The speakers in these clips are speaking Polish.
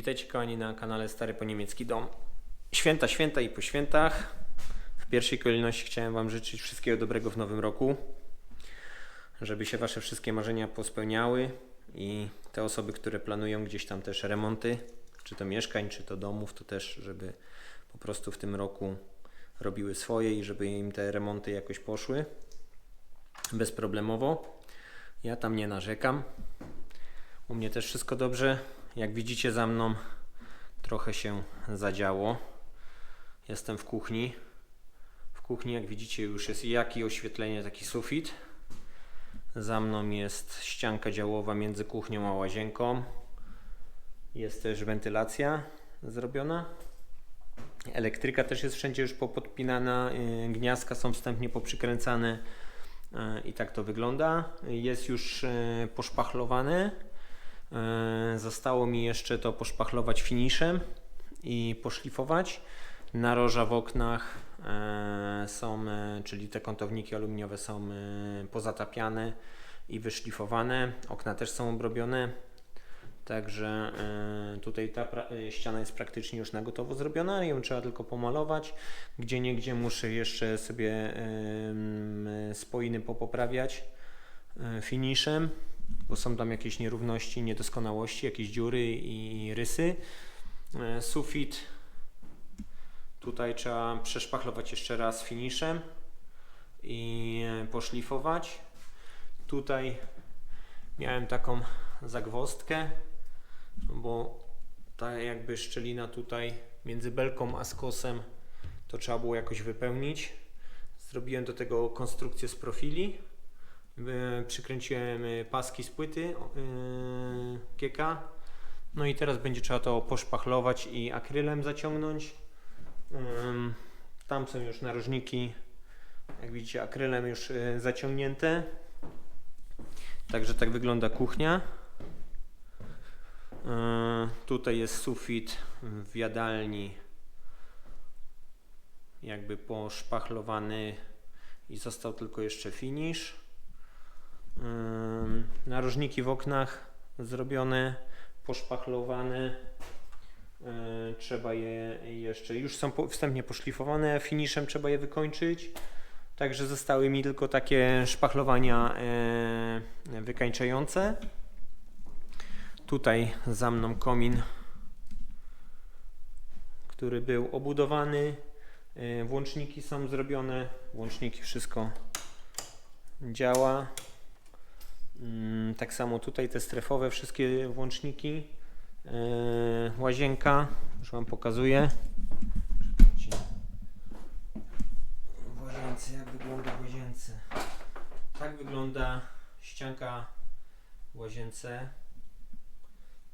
Witajcie kochani na kanale Stary po niemiecki dom. Święta, święta i po świętach. W pierwszej kolejności chciałem Wam życzyć wszystkiego dobrego w nowym roku. Żeby się Wasze wszystkie marzenia pospełniały i te osoby, które planują gdzieś tam też remonty, czy to mieszkań, czy to domów, to też, żeby po prostu w tym roku robiły swoje i żeby im te remonty jakoś poszły bezproblemowo. Ja tam nie narzekam. U mnie też wszystko dobrze. Jak widzicie za mną trochę się zadziało. Jestem w kuchni. W kuchni jak widzicie już jest jakie oświetlenie, taki sufit. Za mną jest ścianka działowa między kuchnią a łazienką. Jest też wentylacja zrobiona. Elektryka też jest wszędzie już popodpinana. yy, Gniazdka są wstępnie poprzykręcane. yy, I tak to wygląda. Jest już poszpachlowane. Yy, Zostało mi jeszcze to poszpachlować finiszem i poszlifować. Naroża w oknach e, są, e, czyli te kątowniki aluminiowe są e, pozatapiane i wyszlifowane. Okna też są obrobione. Także e, tutaj ta e, ściana jest praktycznie już na gotowo zrobiona, ją trzeba tylko pomalować. Gdzie niegdzie muszę jeszcze sobie spoiny popoprawiać e, finiszem, bo są tam jakieś nierówności, niedoskonałości, jakieś dziury i rysy. E, Sufit tutaj trzeba przeszpachlować jeszcze raz finiszem i poszlifować. Tutaj miałem taką zagwozdkę, bo ta jakby szczelina tutaj między belką a skosem to trzeba było jakoś wypełnić. Zrobiłem do tego konstrukcję z profili. E, Przykręciłem e, paski z płyty yy, kieka. No i teraz będzie trzeba to poszpachlować i akrylem zaciągnąć. Tam są już narożniki, jak widzicie, akrylem już zaciągnięte. Także tak wygląda kuchnia. Tutaj jest sufit w jadalni, jakby poszpachlowany i został tylko jeszcze finish. Narożniki w oknach zrobione, poszpachlowane. E, trzeba je jeszcze, już są wstępnie poszlifowane, finiszem trzeba je wykończyć. Także zostały mi tylko takie szpachlowania e, wykańczające. Tutaj za mną komin, który był obudowany. E, włączniki są zrobione, włączniki wszystko działa. Mm, Tak samo tutaj te strefowe wszystkie włączniki. Yy, łazienka, już Wam pokazuję. Łazience, jak wygląda w łazience? Tak wygląda ścianka w łazience.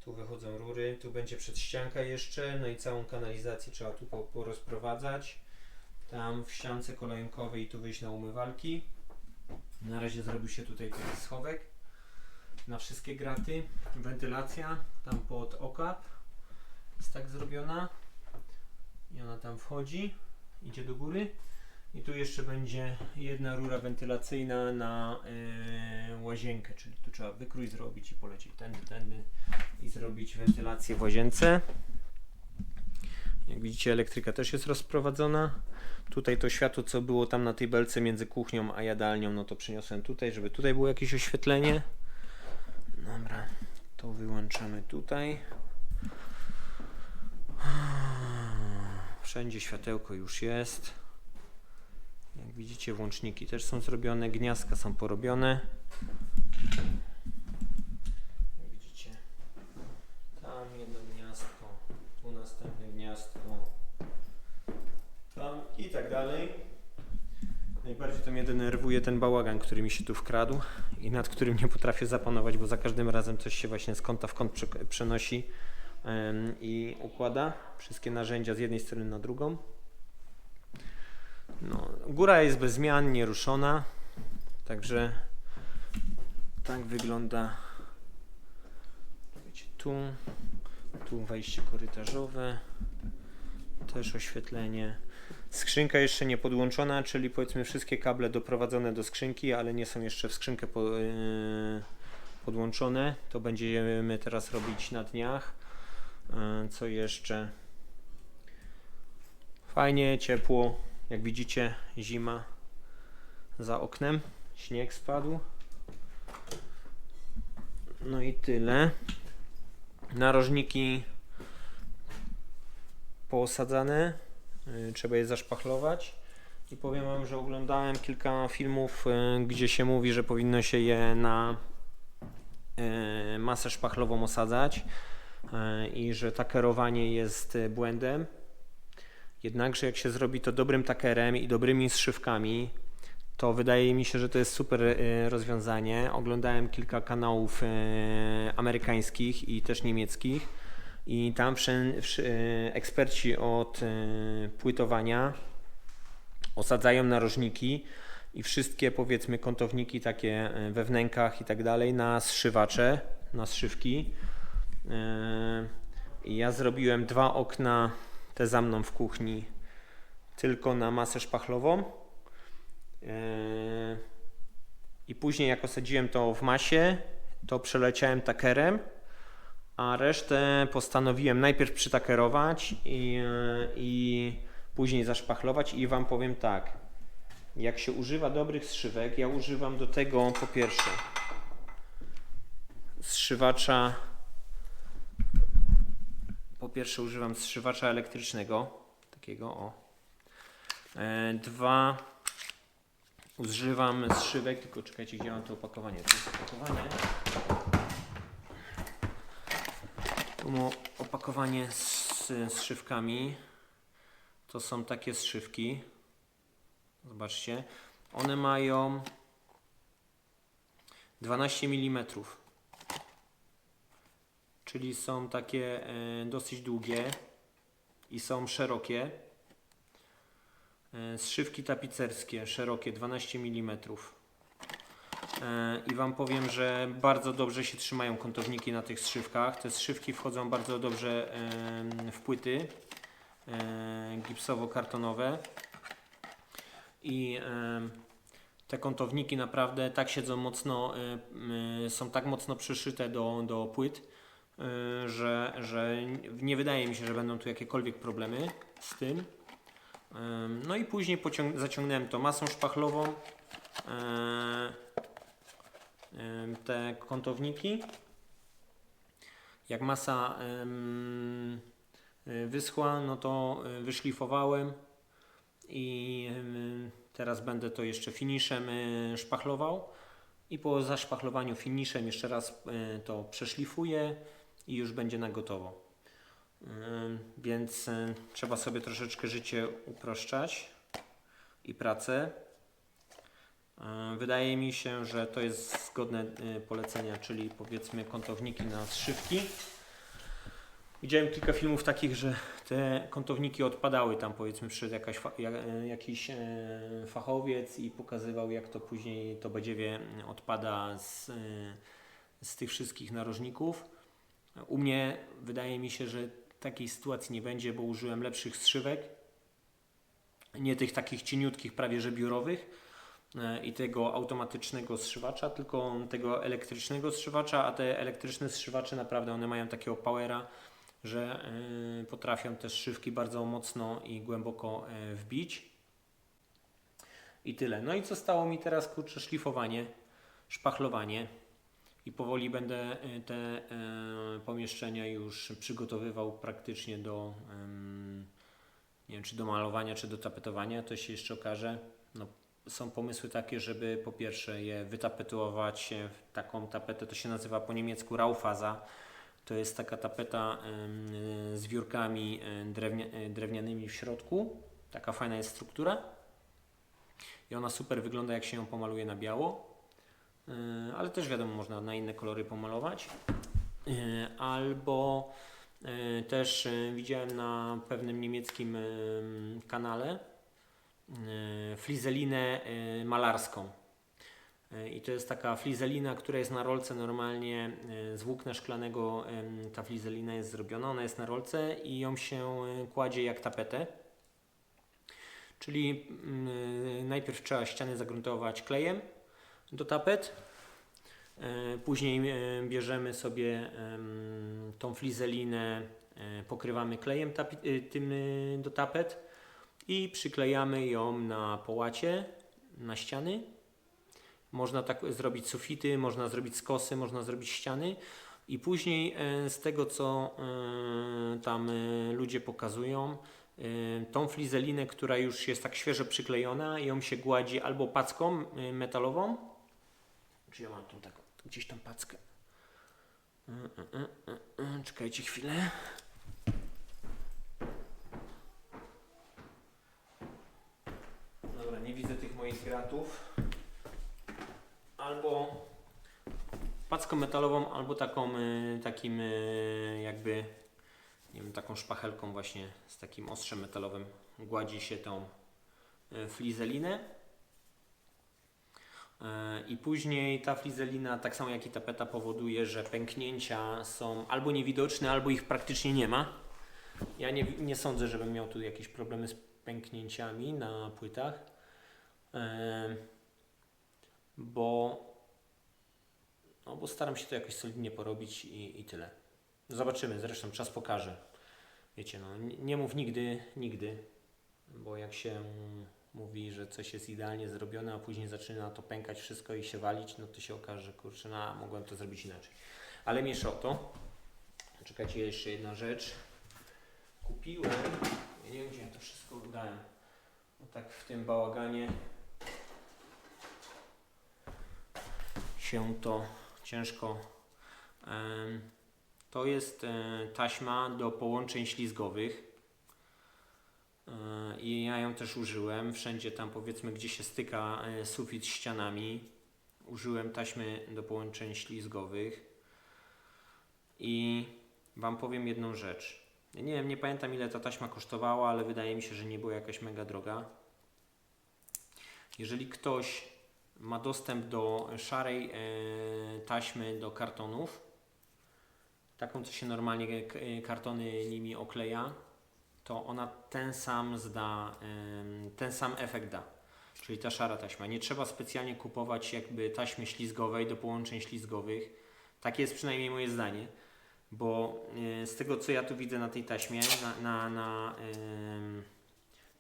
Tu wychodzą rury, tu będzie przedścianka jeszcze, no i całą kanalizację trzeba tu po- porozprowadzać. Tam w ściance kolejnkowej tu wyjść na umywalki. Na razie zrobił się tutaj taki schowek na wszystkie graty. Wentylacja tam pod okap jest tak zrobiona i ona tam wchodzi, idzie do góry i tu jeszcze będzie jedna rura wentylacyjna na yy, łazienkę, czyli tu trzeba wykrój zrobić i polecieć tędy, tędy i zrobić wentylację w łazience. Jak widzicie elektryka też jest rozprowadzona. Tutaj to światło co było tam na tej belce między kuchnią a jadalnią, no to przyniosłem tutaj, żeby tutaj było jakieś oświetlenie. Dobra, to wyłączamy tutaj. Wszędzie światełko już jest. Jak widzicie, włączniki też są zrobione, gniazdka są porobione. Jak widzicie, tam jedno gniazdko, tu następne gniazdko, tam i tak dalej. Najbardziej to mnie denerwuje ten bałagan, który mi się tu wkradł i nad którym nie potrafię zapanować, bo za każdym razem coś się właśnie z kąta w kąt prze- przenosi i układa wszystkie narzędzia z jednej strony na drugą. No, góra jest bez zmian, nieruszona, także tak wygląda. Tu, tu wejście korytarzowe, też oświetlenie. Skrzynka jeszcze nie podłączona, czyli powiedzmy wszystkie kable doprowadzone do skrzynki, ale nie są jeszcze w skrzynkę po, yy, podłączone. To będziemy teraz robić na dniach. E, Co jeszcze? Fajnie, ciepło. Jak widzicie, zima za oknem. Śnieg spadł. No i tyle. Narożniki poosadzane. Y, Trzeba je zaszpachlować. I powiem Wam, że oglądałem kilka filmów, y, gdzie się mówi, że powinno się je na y, masę szpachlową osadzać i że takerowanie jest błędem. Jednakże jak się zrobi to dobrym takerem i dobrymi zszywkami, to wydaje mi się, że to jest super rozwiązanie. Oglądałem kilka kanałów amerykańskich i też niemieckich i tam y, eksperci od y, płytowania osadzają narożniki i wszystkie powiedzmy kątowniki takie y, we wnękach i tak dalej na zszywacze, na zszywki. I ja zrobiłem dwa okna, te za mną w kuchni, tylko na masę szpachlową. I później jak osadziłem to w masie, to przeleciałem takerem, a resztę postanowiłem najpierw przytakerować i, yy, i później zaszpachlować i wam powiem tak. Jak się używa dobrych zszywek, ja używam do tego po pierwsze zszywacza po pierwsze używam zszywacza elektrycznego takiego o E, dwa Używam zszywek, tylko czekajcie, gdzie mam to opakowanie. To jest opakowanie. Tu opakowanie z, z szywkami. To są takie zszywki. Zobaczcie. One mają 12 mm. Czyli są takie e, dosyć długie i są szerokie. E, tapicerskie, szerokie 12 mm. E, I Wam powiem, że bardzo dobrze się trzymają kątowniki na tych zszywkach. Te zszywki wchodzą bardzo dobrze w płyty e, gipsowo-kartonowe. I te kątowniki naprawdę tak siedzą mocno, e, są tak mocno przyszyte do, do płyt, że, że nie wydaje mi się, że będą tu jakiekolwiek problemy z tym. Ym, No i później zaciągnąłem to masą szpachlową. E, Te kątowniki. Jak masa y, wyschła, no to y, wyszlifowałem i teraz będę to jeszcze finiszem y, szpachlował. I po zaszpachlowaniu finiszem jeszcze raz to przeszlifuję i już będzie na gotowo. Więc trzeba sobie troszeczkę życie uproszczać i pracę. Y, Wydaje mi się, że to jest zgodne y, polecenia, czyli powiedzmy kątowniki na zszywki. Widziałem kilka filmów takich, że te kątowniki odpadały tam powiedzmy przyszedł jakaś, fa- ja- y, jakiś e, fachowiec i pokazywał jak to później to badziewie odpada z, z tych wszystkich narożników. U mnie wydaje mi się, że takiej sytuacji nie będzie, bo użyłem lepszych zszywek. Nie tych takich cieniutkich, prawie że biurowych e, i tego automatycznego zszywacza, tylko tego elektrycznego zszywacza, a te elektryczne zszywacze naprawdę one mają takiego powera, że e, potrafią te szywki bardzo mocno i głęboko e, wbić. I tyle. No i co stało mi teraz? Kurczę, szlifowanie, szpachlowanie i powoli będę te e, pomieszczenia już przygotowywał praktycznie do nie wiem, czy do malowania, czy do tapetowania, to się jeszcze okaże. No, są pomysły takie, żeby po pierwsze je wytapetować e, taką tapetę, to się nazywa po niemiecku Raufaza. To jest taka tapeta y, z wiórkami e, drewnia, e, drewnianymi w środku. Taka fajna jest struktura. I ona super wygląda, jak się ją pomaluje na biało. Ale też wiadomo, można na inne kolory pomalować. Albo też widziałem na pewnym niemieckim kanale flizelinę yy, malarską. Yy, I to jest taka flizelina, która jest na rolce normalnie z włókna szklanego. Ta flizelina jest zrobiona, ona jest na rolce i ją się kładzie jak tapetę. Czyli yy, najpierw trzeba ściany zagruntować klejem do tapet. E, Później e, bierzemy sobie tą flizelinę, e, pokrywamy klejem e, tym e, do tapet i przyklejamy ją na połacie, na ściany. Można tak zrobić sufity, można zrobić skosy, można zrobić ściany. I później e, z tego, co e, tam e, ludzie pokazują, tą flizelinę, która już jest tak świeżo przyklejona, ją się gładzi albo packą metalową, czy ja mam tu taką, gdzieś tam packę. Czekajcie chwilę. Dobra, nie widzę gratów. Albo packą metalową, albo taką, y, takim y, jakby, nie wiem, taką szpachelką właśnie z takim ostrzem metalowym. Gładzi się tą y, flizelinę. I później ta flizelina, tak samo jak i tapeta, powoduje, że pęknięcia są albo niewidoczne, albo ich praktycznie nie ma. Ja nie, nie sądzę, żebym miał tu jakieś problemy z pęknięciami na płytach. Bo, no bo staram się to jakoś solidnie porobić i, i tyle. Zobaczymy, zresztą czas pokaże. Wiecie, no nie, nie mów nigdy, nigdy, bo jak się mówi, że coś jest idealnie zrobione, a później zaczyna to pękać wszystko i się walić, no to się okaże, że kurczę, no, mogłem to zrobić inaczej. Ale mniejsza o to. Czekajcie, jeszcze jedna rzecz. Kupiłem, ja nie wiem gdzie ja to wszystko udałem. No tak w tym bałaganie się to ciężko. To jest e, taśma do połączeń ślizgowych. E, I ja ją też użyłem. Wszędzie tam powiedzmy, gdzie się styka e, sufit z ścianami, użyłem taśmy do połączeń ślizgowych. I Wam powiem jedną rzecz. Nie wiem, nie pamiętam ile ta taśma kosztowała, ale wydaje mi się, że nie była jakaś mega droga. Jeżeli ktoś ma dostęp do szarej e, taśmy do kartonów, taką co się normalnie k- e, kartony nimi okleja, to ona ten sam zda, ten sam efekt da. Czyli ta szara taśma. Nie trzeba specjalnie kupować jakby taśmy ślizgowej do połączeń ślizgowych. Takie jest przynajmniej moje zdanie. Bo e, z tego co ja tu widzę na tej taśmie, na, na, na,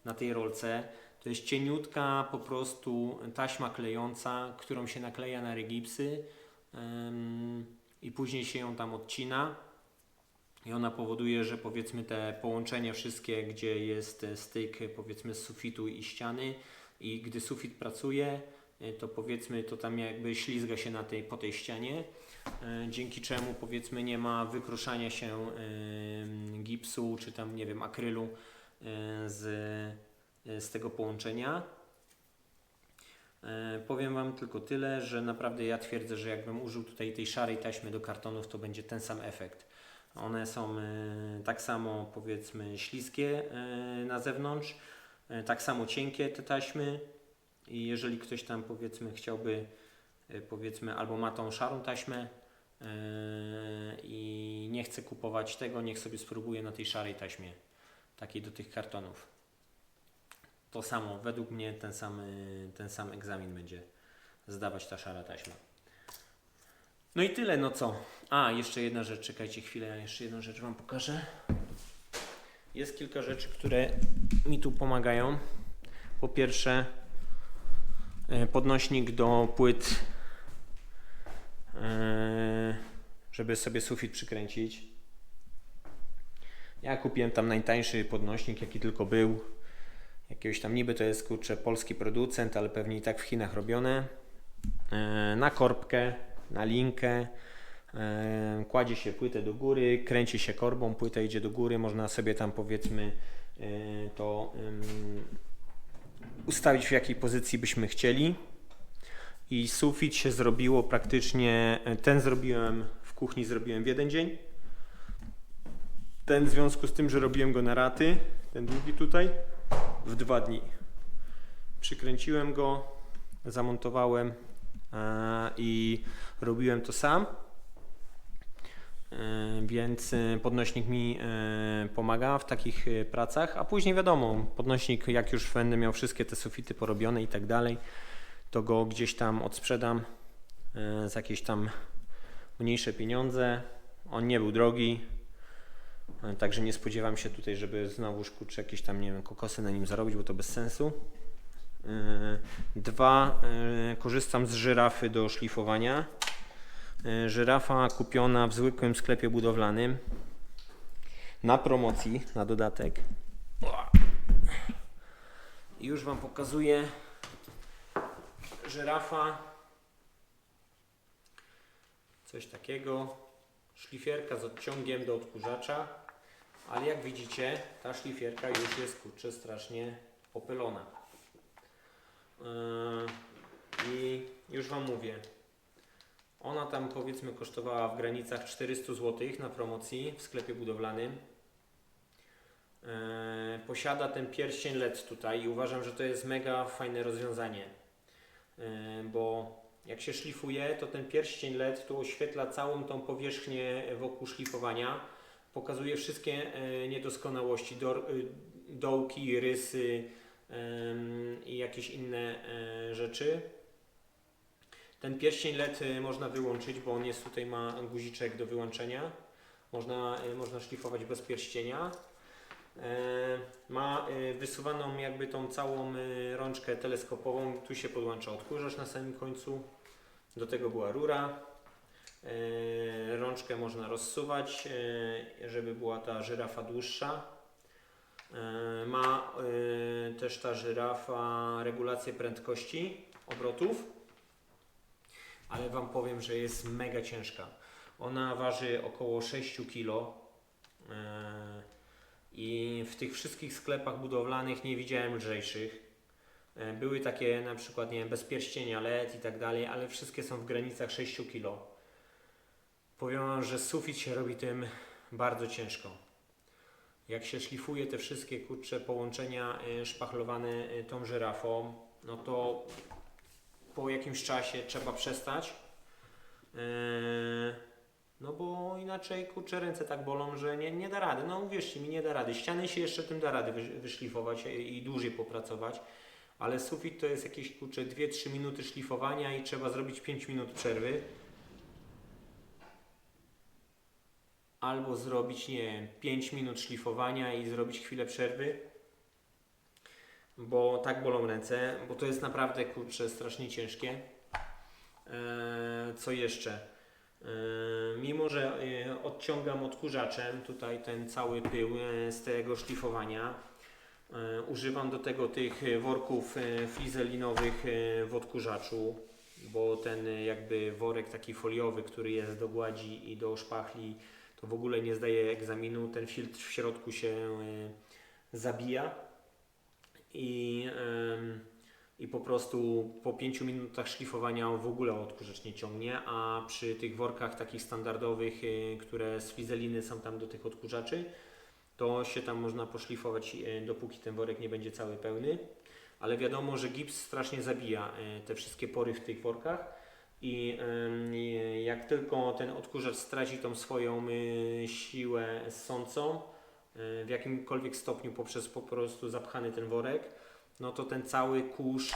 na tej rolce, to jest cieniutka po prostu taśma klejąca, którą się nakleja na regipsy i później się ją tam odcina. I ona powoduje, że powiedzmy te połączenia wszystkie, gdzie jest e, styk powiedzmy z sufitu i ściany i gdy sufit pracuje, e, to powiedzmy to tam jakby ślizga się na tej, po tej ścianie, e, dzięki czemu powiedzmy nie ma wykruszania się gipsu czy tam nie wiem akrylu z, z tego połączenia. E, Powiem Wam tylko tyle, że naprawdę ja twierdzę, że jakbym użył tutaj tej szarej taśmy do kartonów, to będzie ten sam efekt. One są e, tak samo powiedzmy śliskie e, na zewnątrz, e, tak samo cienkie te taśmy i jeżeli ktoś tam powiedzmy chciałby e, powiedzmy albo ma tą szarą taśmę e, i nie chce kupować tego, niech sobie spróbuje na tej szarej taśmie takiej do tych kartonów. To samo, według mnie ten sam, ten sam egzamin będzie zdawać ta szara taśma. No i tyle, no co? A, jeszcze jedna rzecz, czekajcie chwilę, ja jeszcze jedną rzecz Wam pokażę. Jest kilka rzeczy, które mi tu pomagają. Po pierwsze, y, podnośnik do płyt, y, żeby sobie sufit przykręcić. Ja kupiłem tam najtańszy podnośnik, jaki tylko był jakiegoś tam niby to jest kurczę polski producent, ale pewnie i tak w Chinach robione. E, Na korbkę, na linkę. e, Kładzie się płytę do góry, kręci się korbą, płyta idzie do góry. Można sobie tam powiedzmy e, to ustawić w jakiej pozycji byśmy chcieli. I sufit się zrobiło praktycznie, ten zrobiłem w kuchni, zrobiłem w jeden dzień. Ten w związku z tym, że robiłem go na raty, ten drugi tutaj, w dwa dni. Przykręciłem go, zamontowałem e, i robiłem to sam. E, Więc e, podnośnik mi pomaga w takich pracach, a później wiadomo, podnośnik jak już będę miał wszystkie te sufity porobione i tak dalej, to go gdzieś tam odsprzedam za jakieś tam mniejsze pieniądze. On nie był drogi, także nie spodziewam się tutaj, żeby znowu kurczę jakieś tam, nie wiem, kokosy na nim zarobić, bo to bez sensu. E, Dwa, e, korzystam z żyrafy do szlifowania. E, Żyrafa kupiona w zwykłym sklepie budowlanym na promocji, na dodatek. Już Wam pokazuję żyrafa. Coś takiego. Szlifierka z odciągiem do odkurzacza. Ale jak widzicie, ta szlifierka już jest kurczę strasznie opylona. Yy, I już Wam mówię. Ona tam powiedzmy kosztowała w granicach 400 zł na promocji w sklepie budowlanym. E, posiada ten pierścień LED tutaj i uważam, że to jest mega fajne rozwiązanie, E, bo jak się szlifuje, to ten pierścień LED tu oświetla całą tą powierzchnię wokół szlifowania, pokazuje wszystkie e, niedoskonałości, do, y, dołki, rysy i jakieś inne e, rzeczy. Ten pierścień LED można wyłączyć, bo on jest tutaj ma guziczek do wyłączenia. Można, można szlifować bez pierścienia. E, Ma e, wysuwaną jakby tą całą e, rączkę teleskopową. Tu się podłącza odkurzacz na samym końcu. Do tego była rura. E, Rączkę można rozsuwać, e, żeby była ta żyrafa dłuższa. E, Ma też ta żyrafa regulację prędkości obrotów, ale Wam powiem, że jest mega ciężka. Ona waży około 6 kg. I w tych wszystkich sklepach budowlanych nie widziałem lżejszych. E, Były takie na przykład, nie wiem, bez pierścienia LED i tak dalej, ale wszystkie są w granicach 6 kg. Powiem Wam, że sufit się robi tym bardzo ciężko. Jak się szlifuje te wszystkie kurcze połączenia e, szpachlowane e, tą żyrafą, no to po jakimś czasie trzeba przestać. No bo inaczej kurczę ręce tak bolą, że nie, nie da rady. No uwierzcie mi, nie da rady. Ściany się jeszcze tym da rady wysz- wyszlifować i dłużej popracować. Ale sufit to jest jakieś kurczę 2-3 minuty szlifowania i trzeba zrobić 5 minut przerwy. Albo zrobić, nie wiem, 5 minut szlifowania i zrobić chwilę przerwy. Bo tak bolą ręce, bo to jest naprawdę kurczę strasznie ciężkie. Eee, co jeszcze? Yy, Mimo, że yy, odciągam odkurzaczem tutaj ten cały pył yy, z tego szlifowania, używam do tego tych yy, worków yy, flizelinowych w odkurzaczu, bo ten jakby worek taki foliowy, który jest do gładzi i do szpachli, to w ogóle nie zdaje egzaminu. Ten filtr w środku się zabija i i po prostu po 5 minutach szlifowania w ogóle odkurzacz nie ciągnie, a przy tych workach takich standardowych, które z fizeliny są tam do tych odkurzaczy, to się tam można poszlifować y, dopóki ten worek nie będzie cały pełny. Ale wiadomo, że gips strasznie zabija y, te wszystkie pory w tych workach i y, jak tylko ten odkurzacz straci tą swoją siłę ssącą y, w jakimkolwiek stopniu poprzez po prostu zapchany ten worek, no to ten cały kurz,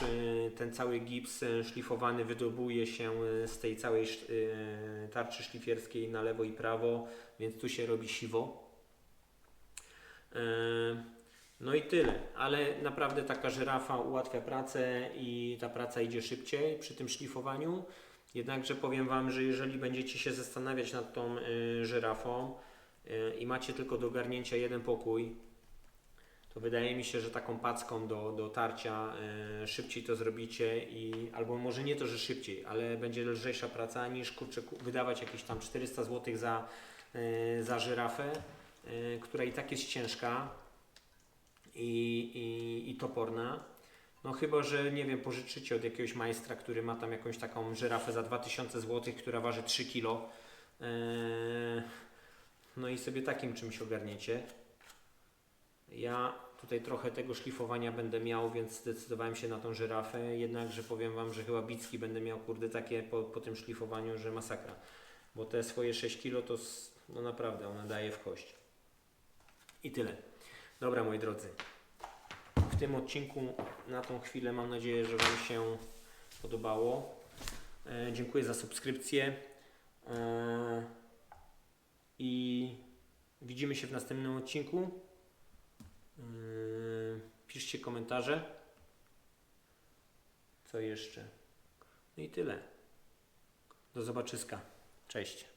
ten cały gips szlifowany wydobuje się z tej całej tarczy szlifierskiej na lewo i prawo, więc tu się robi siwo. Y, No i tyle, ale naprawdę taka żyrafa ułatwia pracę i ta praca idzie szybciej przy tym szlifowaniu. Jednakże powiem Wam, że jeżeli będziecie się zastanawiać nad tą y, żyrafą y, i macie tylko do ogarnięcia jeden pokój, to wydaje mi się, że taką packą do, do tarcia szybciej to zrobicie i albo może nie to, że szybciej, ale będzie lżejsza praca niż kurczę, ku- wydawać jakieś tam 400 zł za, za żyrafę, która i tak jest ciężka i, i, i toporna. No chyba, że nie wiem, pożyczycie od jakiegoś majstra, który ma tam jakąś taką żyrafę za 2000 zł, która waży 3 kg. E, no i sobie takim czymś ogarniecie. Ja tutaj trochę tego szlifowania będę miał, więc zdecydowałem się na tą żyrafę. Jednakże powiem Wam, że chyba bicki będę miał kurde takie po, po tym szlifowaniu, że masakra. Bo te swoje 6 kg to no naprawdę ona daje w kość. I tyle. Dobra moi drodzy. W tym odcinku na tą chwilę mam nadzieję, że Wam się podobało. E, dziękuję za subskrypcję. E, I widzimy się w następnym odcinku. E, piszcie komentarze. Co jeszcze? No i tyle. Do zobaczyska. Cześć.